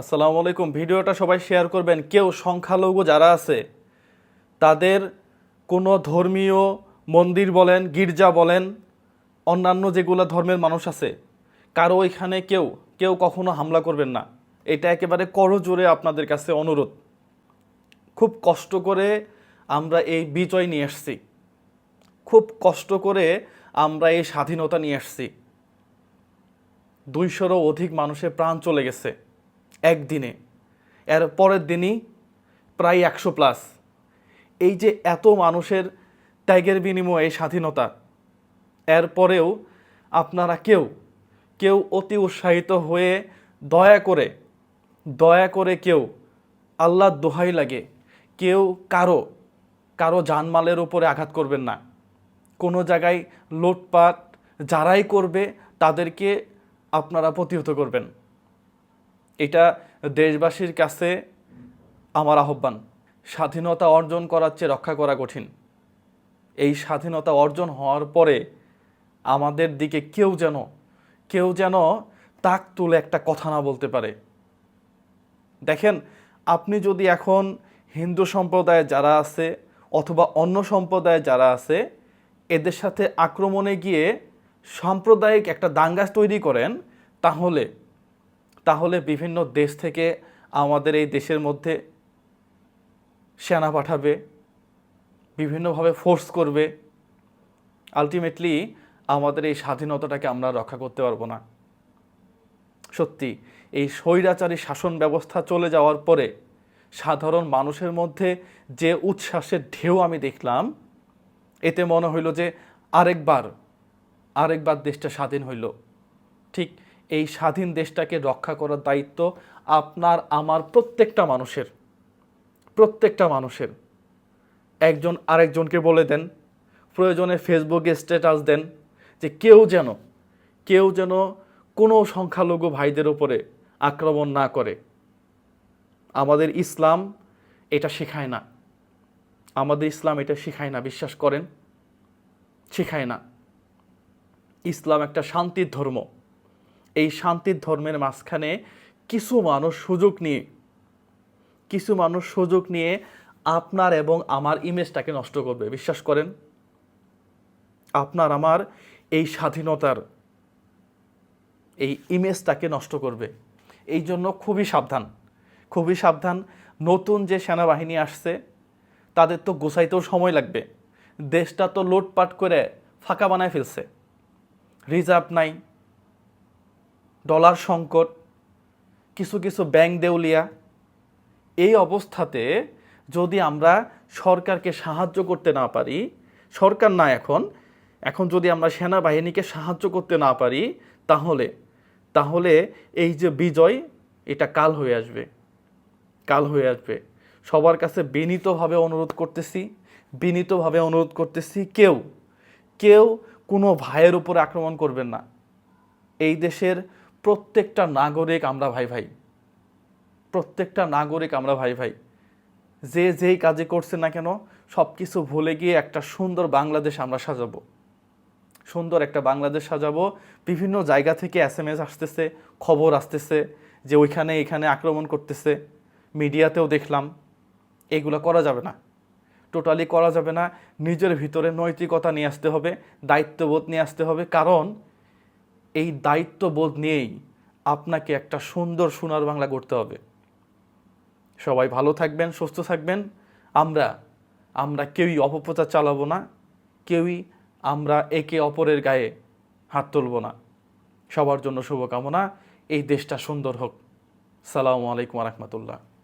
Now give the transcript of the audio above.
আসসালামু আলাইকুম। ভিডিওটা সবাই শেয়ার করবেন। কেউ সংখ্যালঘু যারা আছে, তাদের কোনো ধর্মীয় মন্দির বলেন, গির্জা বলেন, অন্যান্য যেগুলো ধর্মের মানুষ আছে, কারও ওইখানে কেউ কেউ কখনো হামলা করবেন না। এটা একেবারে করজোরে আপনাদের কাছে অনুরোধ। খুব কষ্ট করে আমরা এই বিজয় নিয়ে এসেছি খুব কষ্ট করে আমরা এই স্বাধীনতা নিয়ে এসেছি দুইশোরও অধিক মানুষের প্রাণ চলে গেছে। একদিনে। এর পরের দিনই প্রায় একশো প্লাস এই যে এত মানুষের ত্যাগের বিনিময়ে স্বাধীনতা এরপরেও আপনারা কেউ কেউ অতি উৎসাহিত হয়ে দয়া করে দয়া করে কেউ আল্লাহর দোহাই লাগে, কেউ কারও কারও জানমালের উপরে আঘাত করবেন না। কোনো জায়গায় লুটপাট যারাই করবে তাদেরকে আপনারা প্রতিহত করবেন। এটা দেশবাসীর কাছে আমার আহ্বান। স্বাধীনতা অর্জন করার চেয়ে রক্ষা করা কঠিন। এই স্বাধীনতা অর্জন হওয়ার পরে আমাদের দিকে কেউ যেন কেউ যেন তাক তুলে একটা কথা না বলতে পারে। দেখেন, আপনি যদি এখন হিন্দু সম্প্রদায়ে যারা আছে অথবা অন্য সম্প্রদায়ে যারা আছে, এদের সাথে আক্রমণে গিয়ে সাম্প্রদায়িক একটা দাঙ্গা তৈরি করেন, তাহলে তাহলে বিভিন্ন দেশ থেকে আমাদের এই দেশের মধ্যে সেনা পাঠাবে, বিভিন্নভাবে ফোর্স করবে। আলটিমেটলি আমাদের এই স্বাধীনতাটাকে আমরা রক্ষা করতে পারব না। সত্যি, এই স্বৈরাচারী শাসন ব্যবস্থা চলে যাওয়ার পরে সাধারণ মানুষের মধ্যে যে উচ্ছ্বাসের ঢেউ আমি দেখলাম, এতে মনে হইল যে আরেকবার আরেকবার দেশটা স্বাধীন হইল। ঠিক এই স্বাধীন দেশটাকে রক্ষা করার দায়িত্ব আপনার, আমার প্রত্যেকটা মানুষের। প্রত্যেকটা মানুষের। একজন আরেকজনকে বলে দেন, প্রয়োজনে ফেসবুকে স্ট্যাটাস দেন যে কেউ যেন কেউ যেন কোনো সংখ্যালঘু ভাইদের উপরে আক্রমণ না করে। আমাদের ইসলাম এটা শেখায় না। আমাদের ইসলাম এটা শেখায় না, বিশ্বাস করেন? শেখায় না। ইসলাম একটা শান্তির ধর্ম। এই শান্তির ধর্মের মাঝখানে কিছু মানুষ সুযোগ নিয়ে, কিছু মানুষ সুযোগ নিয়ে আপনার এবং আমার ইমেজটাকে নষ্ট করবে। বিশ্বাস করেন? আপনার, আমার এই স্বাধীনতার এই ইমেজটাকে নষ্ট করবে। এই জন্য খুবই সাবধান। খুবই সাবধান। নতুন যে সেনাবাহিনী আসছে, তাদের তো গোছাইতেও সময় লাগবে। দেশটা তো লুটপাট করে ফাঁকা বানায় ফেলছে। রিজার্ভ নাই। ডলার সংকট, কিছু কিছু ব্যাংক দেউলিয়া, এই অবস্থাতে যদি আমরা সরকারকে সাহায্য করতে না পারি, সরকার না এখন এখন যদি আমরা সেনাবাহিনীকে সাহায্য করতে না পারি, তাহলে তাহলে এই যে বিজয়, এটা কাল হয়ে আসবে। কাল হয়ে আসবে। সবার কাছে বিনীতভাবে অনুরোধ করতেছি, বিনীতভাবে অনুরোধ করতেছি কেউ কেউ কোনো ভাইয়ের উপর আক্রমণ করবেন না। এই দেশের প্রত্যেকটা নাগরিক আমরা ভাই ভাই। প্রত্যেকটা নাগরিক আমরা ভাই ভাই। যে যেই কাজে করছে না কেন সব কিছু ভুলে গিয়ে একটা সুন্দর বাংলাদেশ আমরা সাজাবো। সুন্দর একটা বাংলাদেশ সাজাবো। বিভিন্ন জায়গা থেকে এস এম এস আসতেছে, খবর আসতেছে যে ওইখানে এখানে আক্রমণ করতেছে। মিডিয়াতেও দেখলাম। এগুলো করা যাবে না। টোটালি করা যাবে না। নিজের ভিতরে নৈতিকতা নিয়ে আসতে হবে, দায়িত্ববোধ নিয়ে আসতে হবে। কারণ এই দায়িত্ববোধ নিয়েই আপনাকে একটা সুন্দর সোনার বাংলা করতে হবে। সবাই ভালো থাকবেন, সুস্থ থাকবেন। আমরা আমরা কেউই অপপ্রচার চালাবো না, কেউই আমরা একে অপরের গায়ে হাত তুলব না। সবার জন্য শুভকামনা। এই দেশটা সুন্দর হোক। সালামু আলাইকুম রহমতুল্লাহ।